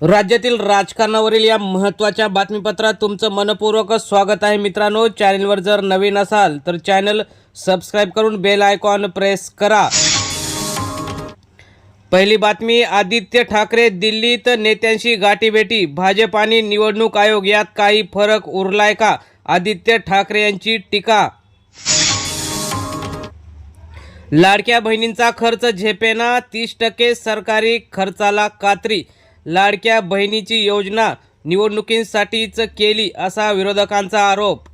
राज्यातील राजकारणावरील या महत्त्वाच्या बातमीपत्रात तुमचं मनपूर्वक स्वागत आहे मित्रांनो. चॅनलवर जर नवीन असाल तर चॅनल सबस्क्राईब करून बेल आयकॉन प्रेस करा. पहिली बातमी आदित्य ठाकरे दिल्लीत नेत्यांशी गाठीभेटी. भाजप आणि निवडणूक आयोग यात काही फरक उरलाय का? आदित्य ठाकरे यांची टीका. लाडक्या बहिणींचा खर्च झेपेना तीस टक्के सरकारी खर्चाला कात्री. लाडक्या बहिणीची योजना निवडणुकींसाठीच केली असा विरोधकांचा आरोप.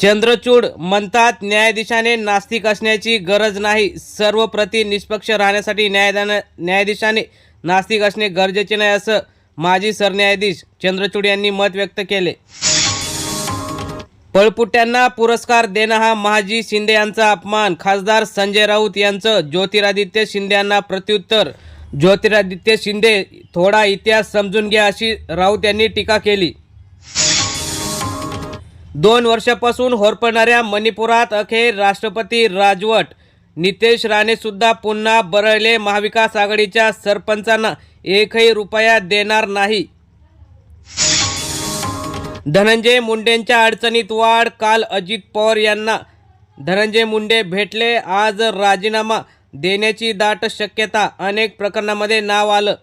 चंद्रचूड म्हणतात न्यायाधीशाने नास्तिक असण्याची गरज नाही. सर्व प्रती निष्पक्ष राहण्यासाठी न्यायदान न्यायाधीशाने नास्तिक असणे गरजेचे नाही असं माजी सरन्यायाधीश चंद्रचूड यांनी मत व्यक्त केले. पळपुट्यांना पुरस्कार देणं हा महाजी शिंदे यांचा अपमान. खासदार संजय राऊत यांचं ज्योतिरादित्य शिंदे यांना प्रत्युत्तर ज्योतिरादित्य शिंदे थोडा इतिहास समजून घ्या अशी राऊत यांनी टीका केली. दोन वर्षापासून होरपणाऱ्या मणिपुरात अखेर राष्ट्रपती राजवट. नितेश राणे सुद्धा पुन्हा बरळले महाविकास आघाडीच्या सरपंचांना एकही रुपया देणार नाही. धनंजय मुंडेंच्या अडचणीत वाढ काल अजित पवार यांना. धनंजय मुंडे भेटले आज राजीनामा देण्याची दाट शक्यता अनेक प्रकरणामध्ये नाव आलं.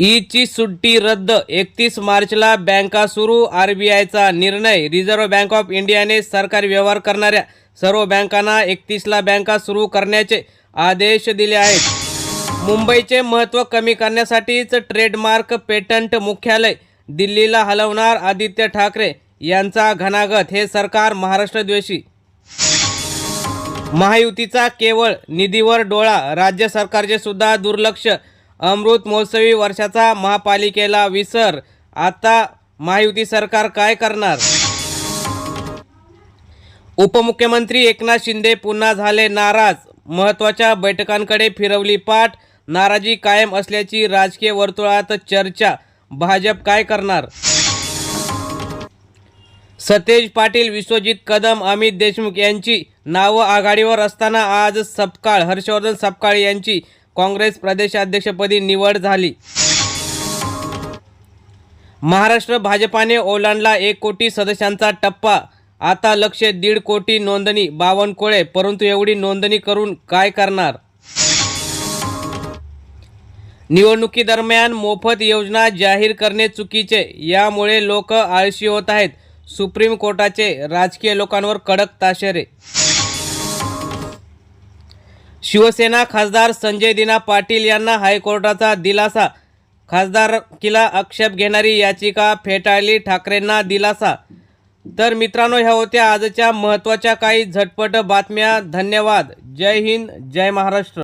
ईदची सुट्टी रद्द. एकतीस मार्चला बँका सुरू. आर बी आयचा निर्णय. रिझर्व्ह बँक ऑफ इंडियाने सरकारी व्यवहार करणाऱ्या सर्व बँकांना एकतीसला बँका सुरू करण्याचे आदेश दिले आहेत. मुंबईचे महत्त्व कमी करण्यासाठीच ट्रेडमार्क पेटंट मुख्यालय दिल्लीला हलवणार आदित्य ठाकरे यांचा घणागत हे सरकार महाराष्ट्रद्वेषी महायुतीचा केवळ निधीवर डोळा राज्य सरकारचे सुद्धा दुर्लक्ष. अमृत महोत्सवी वर्षाचा महापालिकेला विसर. आता महायुती सरकार काय करणार? उपमुख्यमंत्री एकनाथ शिंदे पुन्हा झाले नाराज. महत्त्वाच्या बैठकांकडे फिरवली पाठ. नाराजी कायम असल्याची राजकीय वर्तुळात चर्चा. भाजप काय करणार? सतेज पाटील विश्वजित कदम अमित देशमुख यांची नावं आघाडीवर असताना आज सपकाळ हर्षवर्धन सपकाळ यांची काँग्रेस प्रदेशाध्यक्षपदी निवड झाली. महाराष्ट्र भाजपाने ओलांडला एक कोटी सदस्यांचा टप्पा. आता लक्ष दीड कोटी नोंदणी बावनकुळे परंतु एवढी नोंदणी करून काय करणार? निवडणुकीदरम्यान मोफत योजना जाहीर करणे चुकीचे यामुळे लोक आळशी होत आहेत. सुप्रीम कोर्टाचे राजकीय लोकांवर कडक ताशेरे. शिवसेना खासदार संजय दिना पाटील यांना हायकोर्टाचा दिलासा. खासदारकीला आक्षेप घेणारी याचिका फेटाळली ठाकरेंना दिलासा. तर मित्रांनो ह्या होत्या आजच्या महत्त्वाच्या काही झटपट बातम्या. धन्यवाद. जय हिंद जय महाराष्ट्र.